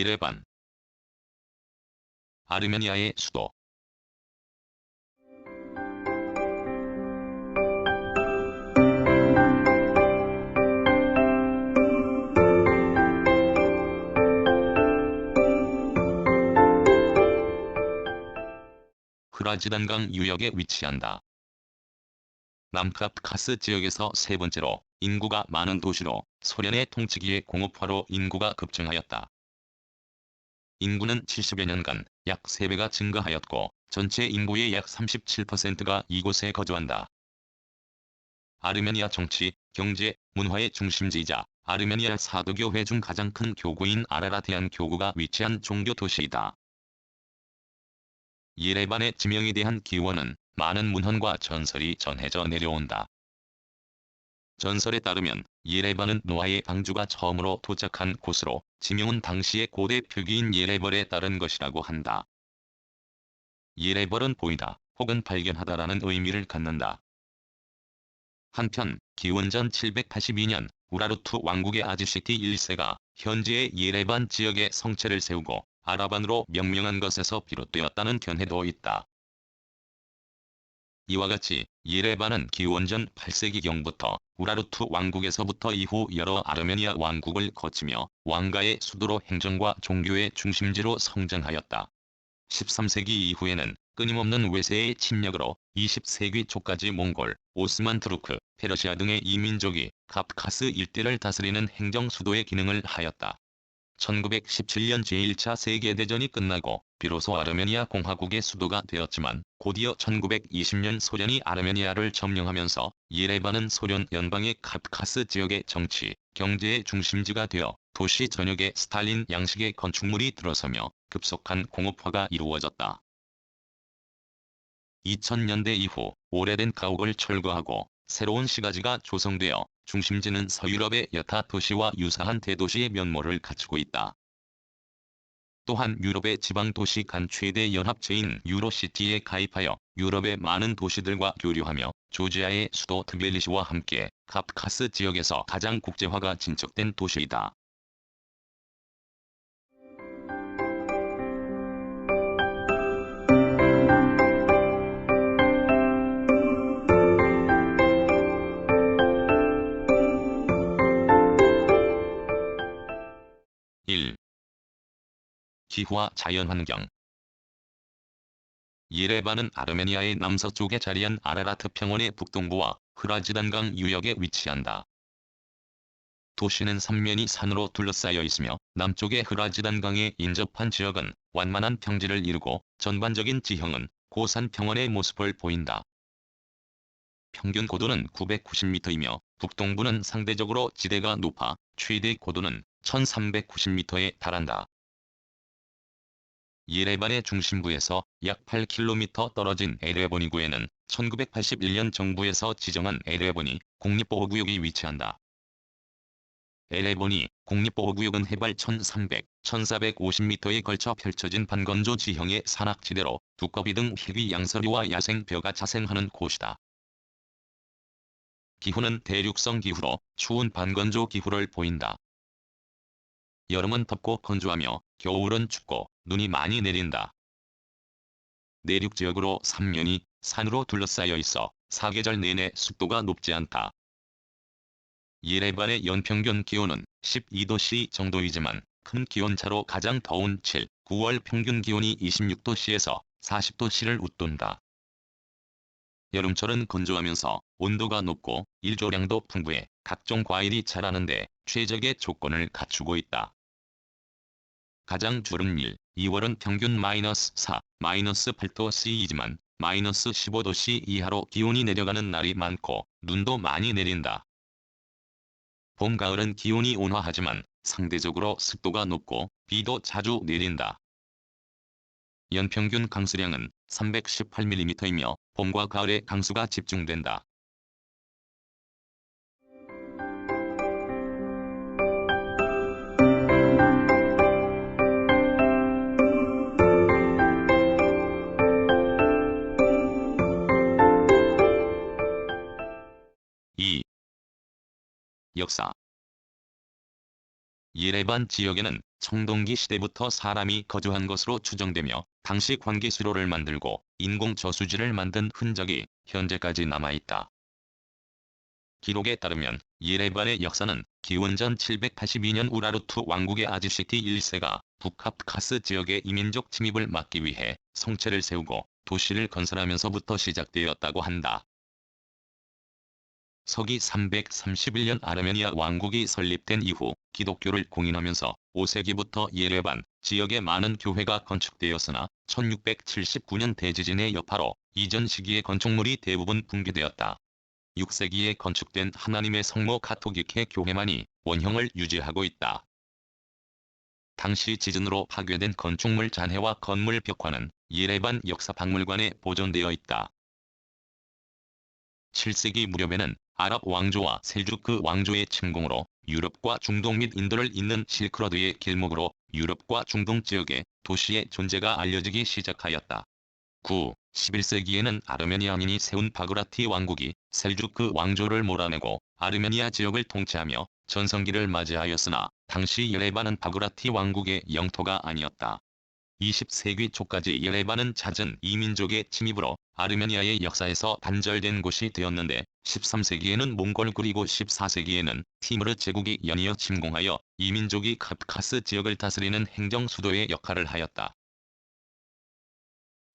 예레반 아르메니아의 수도 흐라지단강 유역에 위치한다. 남카프카스 지역에서 세 번째로 인구가 많은 도시로 소련의 통치기의 공업화로 인구가 급증하였다. 인구는 70여 년간 약 3배가 증가하였고 전체 인구의 약 37%가 이곳에 거주한다. 아르메니아 정치, 경제, 문화의 중심지이자 아르메니아 사도교회 중 가장 큰 교구인 아라라 대한 교구가 위치한 종교 도시이다. 예레반의 지명에 대한 기원은 많은 문헌과 전설이 전해져 내려온다. 전설에 따르면 예레반은 노아의 방주가 처음으로 도착한 곳으로 지명은 당시의 고대 표기인 예레벌에 따른 것이라고 한다. 예레벌은 보이다 혹은 발견하다라는 의미를 갖는다. 한편 기원전 782년 우라르투 왕국의 아지시티 1세가 현재의 예레반 지역에 성체를 세우고 아라반으로 명명한 것에서 비롯되었다는 견해도 있다. 이와 같이 예레반은 기원전 8세기경부터 우라르투 왕국에서부터 이후 여러 아르메니아 왕국을 거치며 왕가의 수도로 행정과 종교의 중심지로 성장하였다. 13세기 이후에는 끊임없는 외세의 침략으로 20세기 초까지 몽골, 오스만 투르크, 페르시아 등의 이민족이 카프카스 일대를 다스리는 행정 수도의 기능을 하였다. 1917년 제1차 세계대전이 끝나고 비로소 아르메니아 공화국의 수도가 되었지만 곧이어 1920년 소련이 아르메니아를 점령하면서 예레반은 소련 연방의 카프카스 지역의 정치, 경제의 중심지가 되어 도시 전역에 스탈린 양식의 건축물이 들어서며 급속한 공업화가 이루어졌다. 2000년대 이후 오래된 가옥을 철거하고 새로운 시가지가 조성되어 중심지는 서유럽의 여타 도시와 유사한 대도시의 면모를 갖추고 있다. 또한 유럽의 지방 도시 간 최대 연합체인 유로시티에 가입하여 유럽의 많은 도시들과 교류하며 조지아의 수도 트빌리시와 함께 카프카스 지역에서 가장 국제화가 진척된 도시이다. 기후와 자연환경 예레반은 아르메니아의 남서쪽에 자리한 아라라트 평원의 북동부와 흐라지단강 유역에 위치한다. 도시는 삼면이 산으로 둘러싸여 있으며 남쪽의 흐라지단강에 인접한 지역은 완만한 평지를 이루고 전반적인 지형은 고산 평원의 모습을 보인다. 평균 고도는 990m이며 북동부는 상대적으로 지대가 높아 최대 고도는 1390m에 달한다. 예레반의 중심부에서 약 8km 떨어진 에레보니구에는 1981년 정부에서 지정한 에레보니 국립보호구역이 위치한다. 에레보니 국립보호구역은 해발 1300, 1450m에 걸쳐 펼쳐진 반건조 지형의 산악지대로 두꺼비 등 희귀 양서류와 야생벼가 자생하는 곳이다. 기후는 대륙성 기후로 추운 반건조 기후를 보인다. 여름은 덥고 건조하며 겨울은 춥고 눈이 많이 내린다. 내륙 지역으로 삼면이 산으로 둘러싸여 있어 사계절 내내 습도가 높지 않다. 예레반의 연평균 기온은 12도씨 정도이지만 큰 기온차로 가장 더운 7, 9월 평균 기온이 26도씨에서 40도씨를 웃돈다. 여름철은 건조하면서 온도가 높고 일조량도 풍부해 각종 과일이 자라는데 최적의 조건을 갖추고 있다. 가장 주름 일, 2월은 평균 마이너스 4, 마이너스 8도씨이지만 마이너스 15도씨 이하로 기온이 내려가는 날이 많고 눈도 많이 내린다. 봄, 가을은 기온이 온화하지만 상대적으로 습도가 높고 비도 자주 내린다. 연평균 강수량은 318mm이며 봄과 가을에 강수가 집중된다. 역사 예레반 지역에는 청동기 시대부터 사람이 거주한 것으로 추정되며 당시 관계수로를 만들고 인공 저수지를 만든 흔적이 현재까지 남아있다. 기록에 따르면 예레반의 역사는 기원전 782년 우라르투 왕국의 아지시티 1세가 북카프카스 지역의 이민족 침입을 막기 위해 성체를 세우고 도시를 건설하면서부터 시작되었다고 한다. 서기 331년 아르메니아 왕국이 설립된 이후 기독교를 공인하면서 5세기부터 예레반 지역에 많은 교회가 건축되었으나 1679년 대지진의 여파로 이전 시기의 건축물이 대부분 붕괴되었다. 6세기에 건축된 하나님의 성모 카토기케 교회만이 원형을 유지하고 있다. 당시 지진으로 파괴된 건축물 잔해와 건물 벽화는 예레반 역사박물관에 보존되어 있다. 7세기 무렵에는 아랍 왕조와 셀주크 왕조의 침공으로 유럽과 중동 및 인도를 잇는 실크로드의 길목으로 유럽과 중동 지역의 도시의 존재가 알려지기 시작하였다. 9, 11세기에는 아르메니아인이 세운 바그라티 왕국이 셀주크 왕조를 몰아내고 아르메니아 지역을 통치하며 전성기를 맞이하였으나 당시 예레반은 바그라티 왕국의 영토가 아니었다. 20세기 초까지 예레반은 잦은 이민족의 침입으로 아르메니아의 역사에서 단절된 곳이 되었는데 13세기에는 몽골 그리고 14세기에는 티무르 제국이 연이어 침공하여 이민족이 카프카스 지역을 다스리는 행정 수도의 역할을 하였다.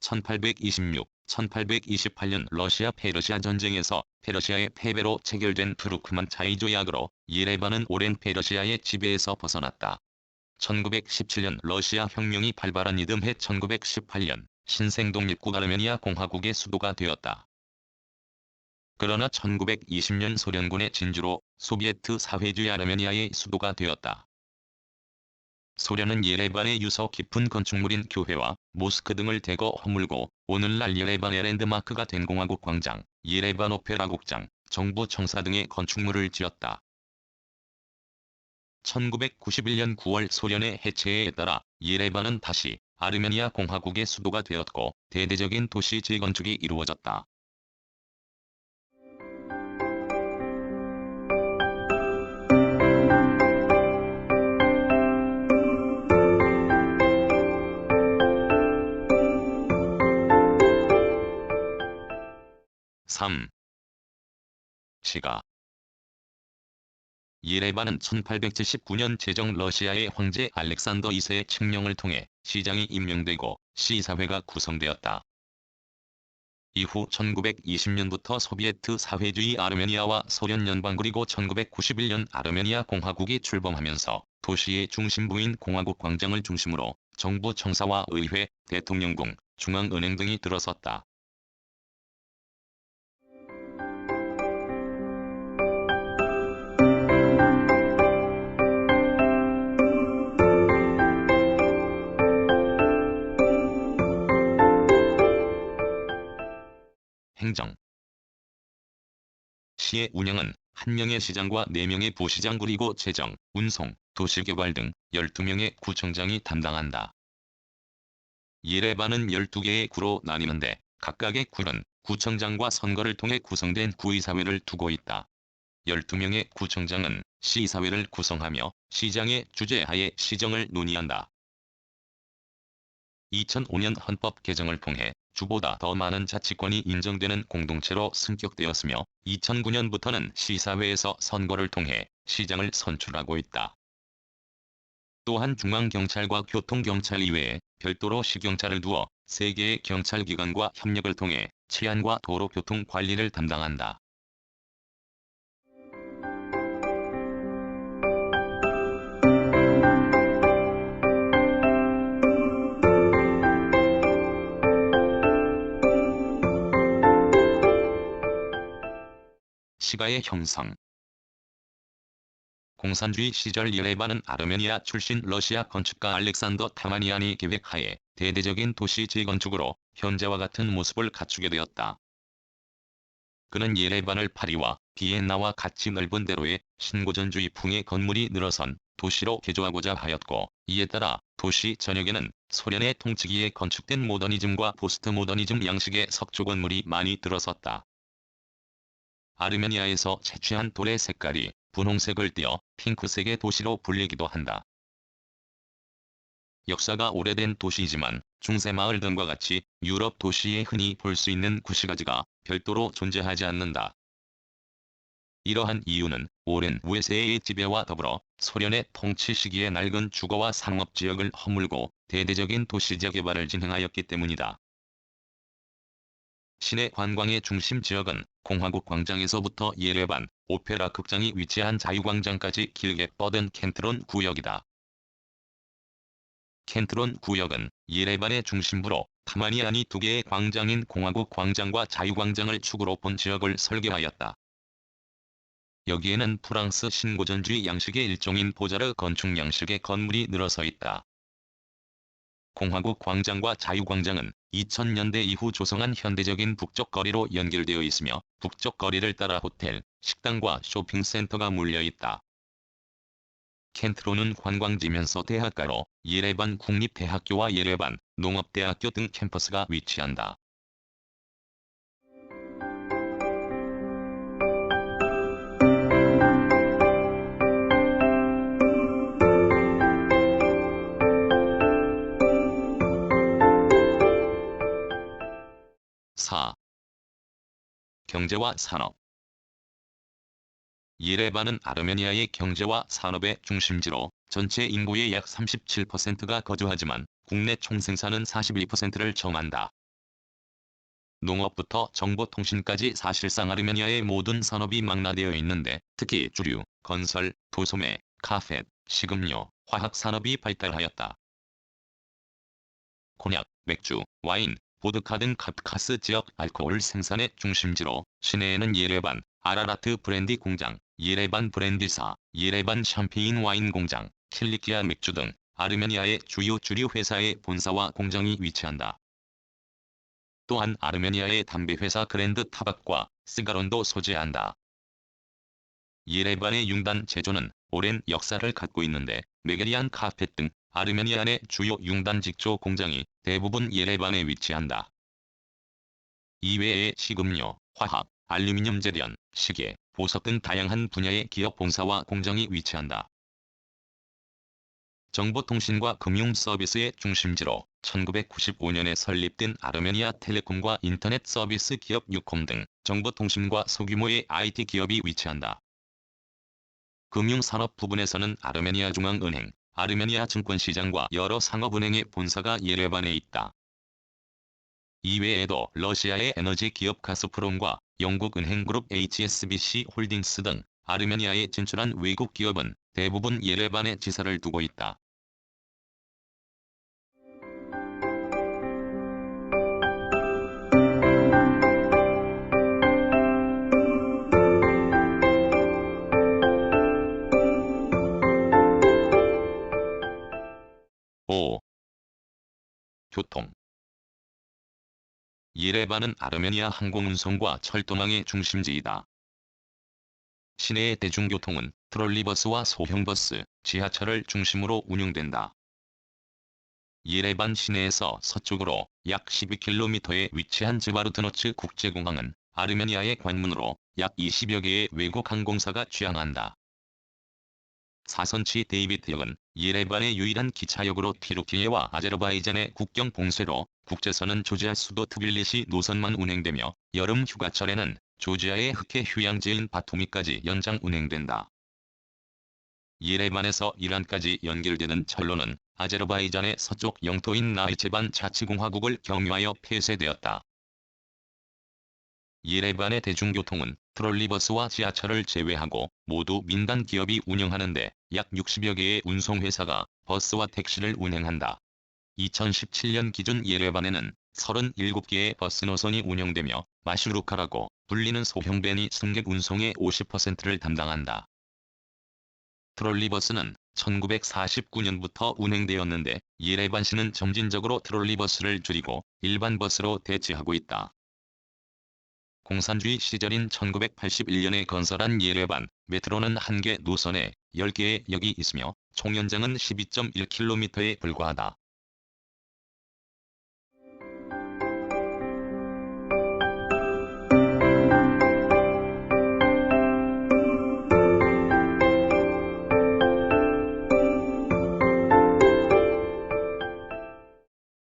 1826, 1828년 러시아 페르시아 전쟁에서 페르시아의 패배로 체결된 트루크만 차이조 약으로 예레반은 오랜 페르시아의 지배에서 벗어났다. 1917년 러시아 혁명이 발발한 이듬해 1918년 신생독립국 아르메니아 공화국의 수도가 되었다. 그러나 1920년 소련군의 진주로 소비에트 사회주의 아르메니아의 수도가 되었다. 소련은 예레반의 유서 깊은 건축물인 교회와 모스크 등을 대거 허물고 오늘날 예레반의 랜드마크가 된 공화국 광장, 예레반 오페라 국장, 정부 청사 등의 건축물을 지었다. 1991년 9월 소련의 해체에 따라 예레반은 다시 아르메니아 공화국의 수도가 되었고 대대적인 도시 재건축이 이루어졌다. 3. 시가 예레반은 1879년 제정 러시아의 황제 알렉산더 2세의 칙령을 통해 시장이 임명되고 시사회가 구성되었다. 이후 1920년부터 소비에트 사회주의 아르메니아와 소련 연방 그리고 1991년 아르메니아 공화국이 출범하면서 도시의 중심부인 공화국 광장을 중심으로 정부 청사와 의회, 대통령궁, 중앙은행 등이 들어섰다. 행정 시의 운영은 한 명의 시장과 4명의 부시장 그리고 재정, 운송, 도시개발 등 12명의 구청장이 담당한다. 예레반은 12개의 구로 나뉘는데 각각의 구는 구청장과 선거를 통해 구성된 구의사회를 두고 있다. 12명의 구청장은 시사회를 구성하며 시장의 주재하에 시정을 논의한다. 2005년 헌법 개정을 통해 주보다 더 많은 자치권이 인정되는 공동체로 승격되었으며 2009년부터는 시사회에서 선거를 통해 시장을 선출하고 있다. 또한 중앙경찰과 교통경찰 이외에 별도로 시경찰을 두어 3개의 경찰기관과 협력을 통해 치안과 도로교통 관리를 담당한다. 시가의 형성 공산주의 시절 예레반은 아르메니아 출신 러시아 건축가 알렉산더 타마니안이 계획하에 대대적인 도시 재건축으로 현재와 같은 모습을 갖추게 되었다. 그는 예레반을 파리와 비엔나와 같이 넓은 대로의 신고전주의 풍의 건물이 늘어선 도시로 개조하고자 하였고 이에 따라 도시 전역에는 소련의 통치기에 건축된 모더니즘과 포스트 모더니즘 양식의 석조 건물이 많이 들어섰다. 아르메니아에서 채취한 돌의 색깔이 분홍색을 띠어 핑크색의 도시로 불리기도 한다. 역사가 오래된 도시이지만 중세마을 등과 같이 유럽 도시에 흔히 볼 수 있는 구시가지가 별도로 존재하지 않는다. 이러한 이유는 오랜 외세의 지배와 더불어 소련의 통치 시기에 낡은 주거와 상업지역을 허물고 대대적인 도시재 개발을 진행하였기 때문이다. 시내 관광의 중심 지역은 공화국 광장에서부터 예레반, 오페라 극장이 위치한 자유광장까지 길게 뻗은 켄트론 구역이다. 켄트론 구역은 예레반의 중심부로 타마니안이 두 개의 광장인 공화국 광장과 자유광장을 축으로 본 지역을 설계하였다. 여기에는 프랑스 신고전주의 양식의 일종인 보자르 건축 양식의 건물이 늘어서 있다. 공화국 광장과 자유광장은 2000년대 이후 조성한 현대적인 북쪽 거리로 연결되어 있으며 북쪽 거리를 따라 호텔, 식당과 쇼핑센터가 물려 있다. 켄트로는 관광지면서 대학가로 예레반 국립대학교와 예레반 농업대학교 등 캠퍼스가 위치한다. 경제와 산업 예레반은 아르메니아의 경제와 산업의 중심지로 전체 인구의 약 37%가 거주하지만 국내 총생산은 42%를 점한다. 농업부터 정보통신까지 사실상 아르메니아의 모든 산업이 망라되어 있는데 특히 주류, 건설, 도소매, 카페, 식음료, 화학산업이 발달하였다. 곤약, 맥주, 와인, 보드카 등 카프카스 지역 알코올 생산의 중심지로 시내에는 예레반, 아라라트 브랜디 공장, 예레반 브랜디사, 예레반 샴페인 와인 공장, 킬리키아 맥주 등 아르메니아의 주요 주류 회사의 본사와 공장이 위치한다. 또한 아르메니아의 담배 회사 그랜드 타박과 스가론도 소재한다. 예레반의 융단 제조는 오랜 역사를 갖고 있는데 메게리안 카펫 등 아르메니아 의 주요 융단 직조 공장이 대부분 예레반에 위치한다. 이외에 식음료, 화학, 알루미늄 재련, 시계, 보석 등 다양한 분야의 기업 본사와 공장이 위치한다. 정보통신과 금융 서비스의 중심지로 1995년에 설립된 아르메니아 텔레콤과 인터넷 서비스 기업 유콤 등 정보통신과 소규모의 IT 기업이 위치한다. 금융산업 부분에서는 아르메니아 중앙은행, 아르메니아 증권시장과 여러 상업은행의 본사가 예레반에 있다. 이외에도 러시아의 에너지 기업 가스프롬과 영국 은행그룹 HSBC 홀딩스 등 아르메니아에 진출한 외국 기업은 대부분 예레반에 지사를 두고 있다. 교통 예레반은 아르메니아 항공운송과 철도망의 중심지이다. 시내의 대중교통은 트롤리버스와 소형버스, 지하철을 중심으로 운영된다. 예레반 시내에서 서쪽으로 약 12km에 위치한 즈바르트노츠 국제공항은 아르메니아의 관문으로 약 20여 개의 외국 항공사가 취항한다. 사선치 데이비트역은 예레반의 유일한 기차역으로 티르키예와 아제르바이잔의 국경 봉쇄로 국제선은 조지아 수도 트빌리시 노선만 운행되며 여름 휴가철에는 조지아의 흑해 휴양지인 바토미까지 연장 운행된다. 예레반에서 이란까지 연결되는 철로는 아제르바이잔의 서쪽 영토인 나이체반 자치공화국을 경유하여 폐쇄되었다. 예레반의 대중교통은 트롤리버스와 지하철을 제외하고 모두 민간 기업이 운영하는데 약 60여 개의 운송회사가 버스와 택시를 운행한다. 2017년 기준 예레반에는 37개의 버스 노선이 운영되며 마슈루카라고 불리는 소형밴이 승객 운송의 50%를 담당한다. 트롤리버스는 1949년부터 운행되었는데 예레반시는 점진적으로 트롤리버스를 줄이고 일반 버스로 대체하고 있다. 공산주의 시절인 1981년에 건설한 예레반 메트로는 한 개 노선에 10개의 역이 있으며 총 연장은 12.1km에 불과하다.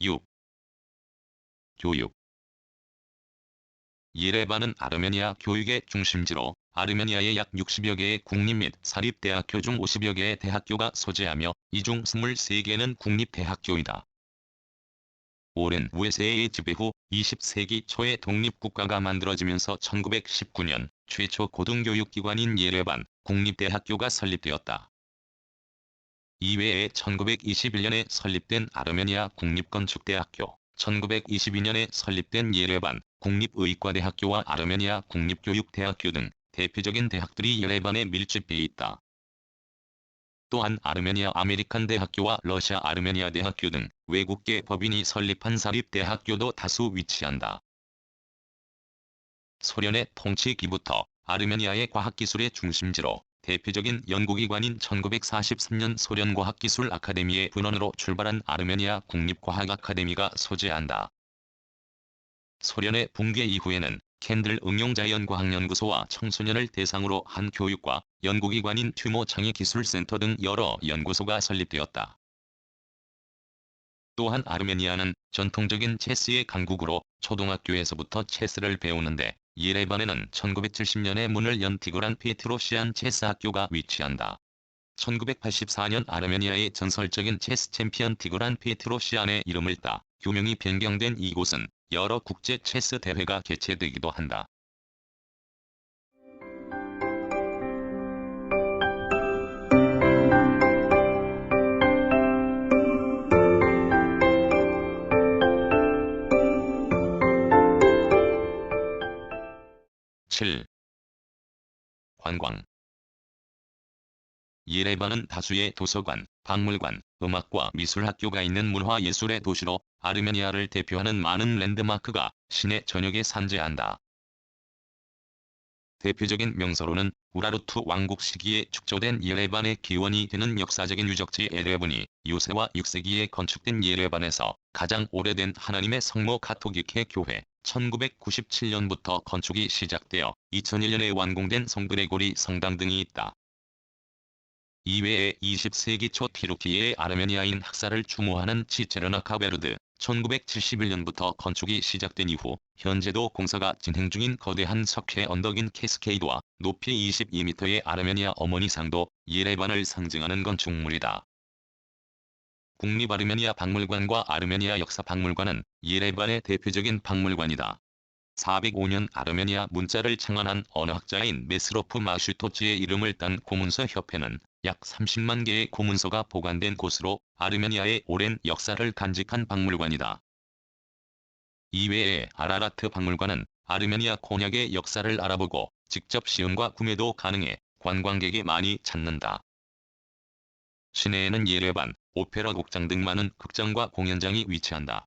6. 교육 예레반은 아르메니아 교육의 중심지로 아르메니아의 약 60여 개의 국립 및 사립대학교 중 50여 개의 대학교가 소재하며 이 중 23개는 국립대학교이다. 오랜 우에세의 지배 후 20세기 초에 독립국가가 만들어지면서 1919년 최초 고등교육기관인 예레반 국립대학교가 설립되었다. 이외에 1921년에 설립된 아르메니아 국립건축대학교, 1922년에 설립된 예레반 국립의과대학교와 아르메니아 국립교육대학교 등 대표적인 대학들이 예레반에 밀집해 있다. 또한 아르메니아 아메리칸 대학교와 러시아 아르메니아 대학교 등 외국계 법인이 설립한 사립대학교도 다수 위치한다. 소련의 통치기부터 아르메니아의 과학기술의 중심지로 대표적인 연구기관인 1943년 소련과학기술 아카데미의 분원으로 출발한 아르메니아 국립과학 아카데미가 소재한다. 소련의 붕괴 이후에는 캔들 응용자연과학연구소와 청소년을 대상으로 한 교육과 연구기관인 튜모 창의기술센터 등 여러 연구소가 설립되었다. 또한 아르메니아는 전통적인 체스의 강국으로 초등학교에서부터 체스를 배우는데 예레반에는 1970년에 문을 연 티그란 페트로시안 체스 학교가 위치한다. 1984년 아르메니아의 전설적인 체스 챔피언 티그란 페트로시안의 이름을 따 교명이 변경된 이곳은 여러 국제 체스 대회가 개최되기도 한다. 칠 관광 예레반은 다수의 도서관, 박물관, 음악과 미술학교가 있는 문화예술의 도시로 아르메니아를 대표하는 많은 랜드마크가 시내 전역에 산재한다. 대표적인 명소로는 우라르투 왕국 시기에 축조된 예레반의 기원이 되는 역사적인 유적지 에레븐이 요새와 6세기에 건축된 예레반에서 가장 오래된 하나님의 성모 가토기케 교회 1997년부터 건축이 시작되어 2001년에 완공된 송그레고리 성당 등이 있다. 이외에 20세기 초 티르키예의 아르메니아인 학살을 추모하는 치체르나 카베르드 1971년부터 건축이 시작된 이후 현재도 공사가 진행 중인 거대한 석회 언덕인 캐스케이드와 높이 22m의 아르메니아 어머니 상도 예레반을 상징하는 건축물이다. 국립아르메니아 박물관과 아르메니아 역사박물관은 예레반의 대표적인 박물관이다. 405년 아르메니아 문자를 창안한 언어학자인 메스로프 마슈토치의 이름을 딴 고문서 협회는 약 30만 개의 고문서가 보관된 곳으로 아르메니아의 오랜 역사를 간직한 박물관이다. 이외에 아라라트 박물관은 아르메니아 곤약의 역사를 알아보고 직접 시음과 구매도 가능해 관광객이 많이 찾는다. 시내에는 예레반, 오페라 곡장 등 많은 극장과 공연장이 위치한다.